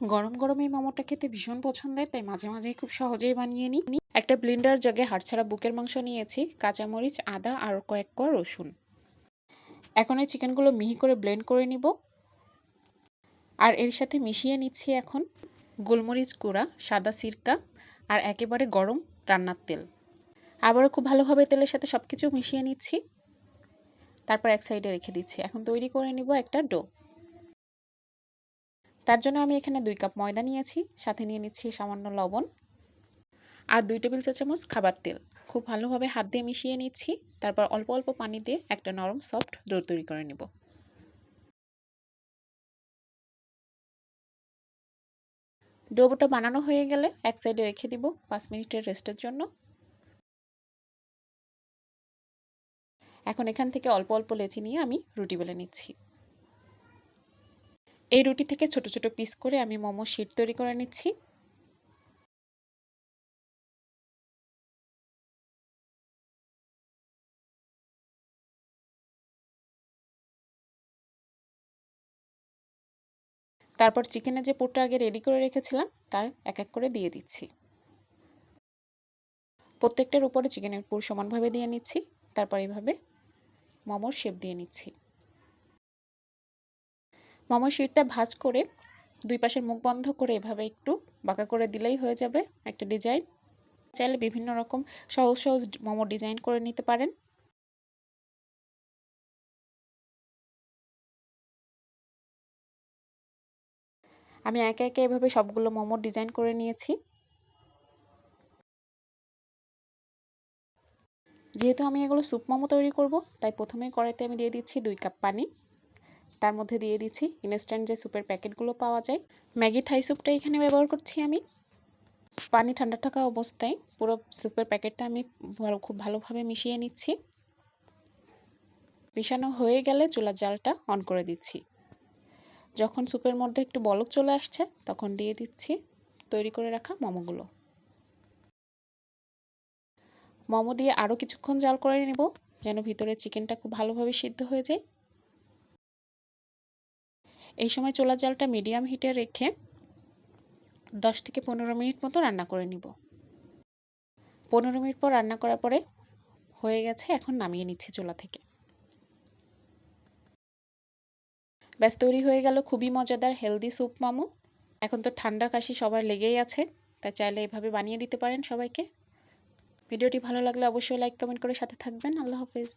গরম গরম এই মোমোটা খেতে ভীষণ পছন্দের, তাই মাঝে মাঝেই খুব সহজেই বানিয়ে নিই। একটা ব্লিন্ডার জগে হাড়ছাড়া বুকের মাংস নিয়েছি, কাঁচামরিচ, আদা আর কয়েক কোয়া রসুন। এখন এই চিকেনগুলো মিহি করে ব্লেন্ড করে নিব। আর এর সাথে মিশিয়ে নিচ্ছি এখন গোলমরিচ গুঁড়া, সাদা সিরকা আর একেবারে গরম রান্নার তেল। আবারও খুব ভালোভাবে তেলের সাথে সব কিছু মিশিয়ে নিচ্ছি। তারপর এক সাইডে রেখে দিচ্ছি। এখন তৈরি করে নিব একটা ডো তার জন্য আমি এখানে দুই কাপ ময়দা নিয়েছি, সাথে নিয়ে নিচ্ছি সামান্য লবণ আর দুই টেবিল চা চামচ খাবার তেল। খুব ভালোভাবে হাত দিয়ে মিশিয়ে নিচ্ছি, তারপর অল্প অল্প পানি দিয়ে একটা নরম সফট ডো তৈরি করে নেব। ডোবোটা বানানো হয়ে গেলে এক সাইডে রেখে দিব পাঁচ মিনিটের রেস্টের জন্য। এখন এখান থেকে অল্প অল্প লেচি নিয়ে আমি রুটি বেলে নিচ্ছি। এই রুটি থেকে ছোট ছোট পিস করে আমি মোমো শিট তৈরি করে নিচ্ছি। তারপর চিকেনের যে পোটটা আগে রেডি করে রেখেছিলাম, তার এক এক করে দিয়ে দিচ্ছি। প্রত্যেকটার উপরে চিকেনের পুর সমানভাবে দিয়ে নিচ্ছি, তারপর এইভাবে মোমোর শেপ দিয়ে নিচ্ছি। মোমোর শিটটা ভাজ করে দুই পাশের মুখ বন্ধ করে এভাবে একটু বাঁকা করে দিলেই হয়ে যাবে একটা ডিজাইন। চাইলে বিভিন্ন রকম সহজ সহজ মোমো ডিজাইন করে নিতে পারেন। আমি একে একে এভাবে সবগুলো মোমো ডিজাইন করে নিয়েছি। যেহেতু আমি এগুলো স্যুপ মোমো তৈরি করব, তাই প্রথমে কড়াইতে আমি দিয়ে দিচ্ছি দুই কাপ পানি। তার মধ্যে দিয়ে দিচ্ছি। ইনস্ট্যান্ট যে স্যুপের প্যাকেটগুলো পাওয়া যায়। ম্যাগি থাই স্যুপটা এখানে ব্যবহার করছি আমি। পানি ঠান্ডা থাকা অবস্থায় পুরো স্যুপের প্যাকেটটা আমি খুব ভালোভাবে মিশিয়ে নিচ্ছি। মিশানো হয়ে গেলে চুলার জালটা অন করে দিচ্ছি। যখন স্যুপের মধ্যে একটু বলক চলে আসছে, তখন দিয়ে দিচ্ছি তৈরি করে রাখা মোমোগুলো। মোমো দিয়ে আরও কিছুক্ষণ জাল করে নেব, যেন ভিতরে চিকেনটা খুব ভালোভাবে সিদ্ধ হয়ে যায়। এই সময় চোলা জালটা মিডিয়াম হিটে রেখে দশ থেকে পনেরো মিনিট মতো রান্না করে নিব। পনেরো মিনিট পর রান্না করার পরে হয়ে গেছে, এখন নামিয়ে নিচ্ছি চোলা থেকে। ব্যাস, তৈরি হয়ে গেল খুবই মজাদার হেলদি স্যুপ মামু। এখন তো ঠান্ডা কাশি সবার লেগেই আছে, তাই চাইলে এভাবে বানিয়ে দিতে পারেন সবাইকে। ভিডিওটি ভালো লাগলে অবশ্যই লাইক কমেন্ট করে সাথে থাকবেন। আল্লাহ হাফেজ।